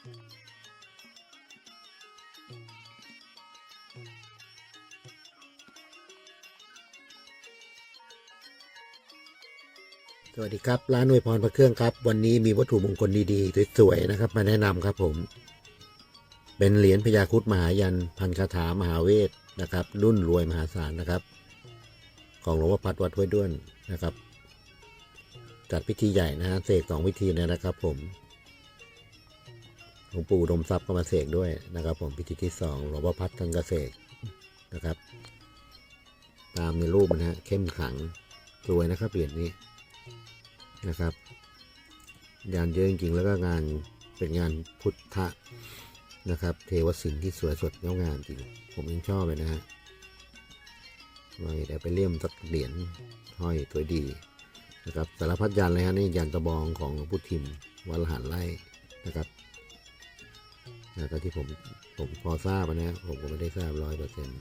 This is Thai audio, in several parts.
สวัสดีครับ ร้านอวยพรพระเครื่องครับ วันนี้มีวัตถุมงคลดีๆสวยๆนะครับ มาแนะนำครับผม เป็นเหรียญพยาคุดมหายัน พันคาถามหาเวศนะครับ รุ่นรวยมหาศาลนะครับ ของหลวงพ่อพัดวัดห้วยด้วนนะครับ จัดพิธีใหญ่นะฮะเสกสองพิธีนะครับผม หลวงปู่ดมทรัพย์ก็มาเสกด้วยนะครับ ผมพิธีที่สองหลวงพ่อพัดท่านก็เสกนะครับ ตามในรูปนะฮะเข้มขังสวยนะครับเหรียญนี้นะครับงานเยอะจริงๆแล้วก็งานเป็นงานพุทธะนะครับ เทวศิลป์ที่สวยสดงดงามจริง ผมยังชอบเลยนะฮะไว้เดี๋ยวไปเลี่ยมสักเหรียญห้อยตัวดีนะครับสารพัดยันเลยฮะนี่ยันตะบองของหลวงพุทธิมวัลหันไล่นะครับ นะก็ที่ผมผมพอทราบนะฮะผมก็ไม่ได้ทราบร้อยเปอร์เซ็นต์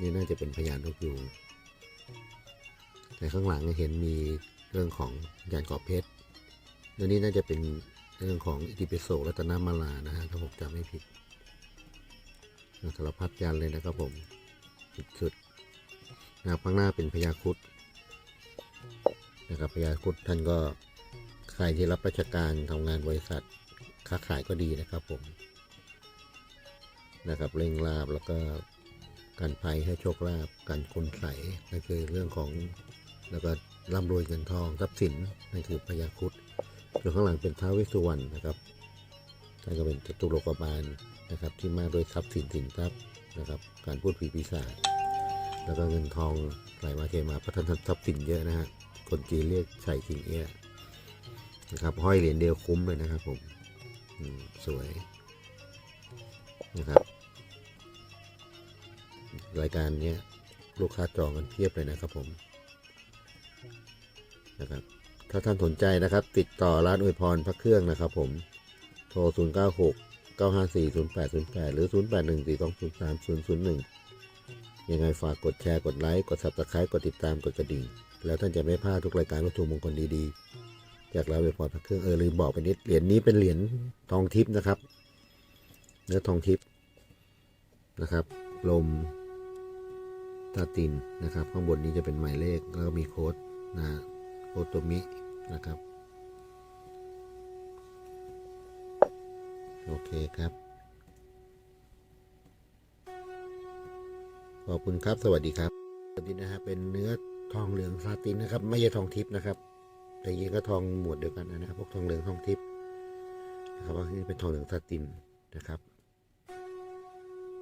นี่น่าจะเป็นพยานนกยูงแต่ข้างหลังเห็นมีเรื่องของยานกรอบเพชรแล้วนี่น่าจะเป็นเรื่องของอิติปิโสรัตนมาลานะฮะถ้าผมจำไม่ผิดสารพัดยันเลยนะครับผมสุดๆนะครับข้างหน้าเป็นพญาครุดนะครับพญาครุดท่านก็ใครที่รับราชการทำงานบริษัทค้าขายก็ดีนะครับผม นะครับเร่งลาบแล้วก็การภัยให้โชคลาภการคุณใสนั่นคือเรื่องของแล้วก็ร่ำรวยเงินทองทรัพย์สินนั่นคือพญาครุดส่วนข้างหลังเป็นท้าวเวสสุวรรณนะครับท่นก็เป็นจตุโลกบาลนะครับที่มาด้วยทรัพย์สินสินทรัพย์นะครับการพูดผีปีศาจแล้วก็เงินทองไหลมาเทมาพัฒนาทรัพย์สินเยอะนะฮะคนจีนเรียกไฉสิงเอี้ยนะครับห้อยเหรียญเดียวคุ้มเลยนะครับผมสวย นะครับรายการนี้ลูกค้าจองกันเพียบเลยนะครับผมนะครับถ้าท่านสนใจนะครับ ติดต่อร้านอวยพรพระเครื่องนะครับผมโทร 0 9 6 9 5 4 0 8 0 8 หรือ 0 8 1 4 2 0 3 0 0 1 ยังไงฝากกดแชร์กดไลค์กด subscribe กดติดตามกดกระดิ่ง แล้วท่านจะไม่พลาดทุกรายการวัตถุมงคลดีๆ จากร้านอวยพรพระเครื่องเออลืมบอกไปนิดเหรียญนี้เป็นเหรียญทองทิพย์นะครับ เนื้อทองทิพย์นะครับ ลมตาตินนะครับ ข้างบนนี้จะเป็นหมายเลขแล้วก็มีโค้ดนะโอโตมินะครับ โอเคครับ ขอบคุณครับ สวัสดีครับสวัสดีนะฮะเป็นเนื้อทองเหลืองซาตินนะครับ ไม่ใช่ทองทิพย์นะครับ แต่จริงก็ทองหมวดเดียวกันนะครับ พวกทองเหลืองทองทิพย์นะครับว่านี่เป็นทองเหลืองซาตินนะครับ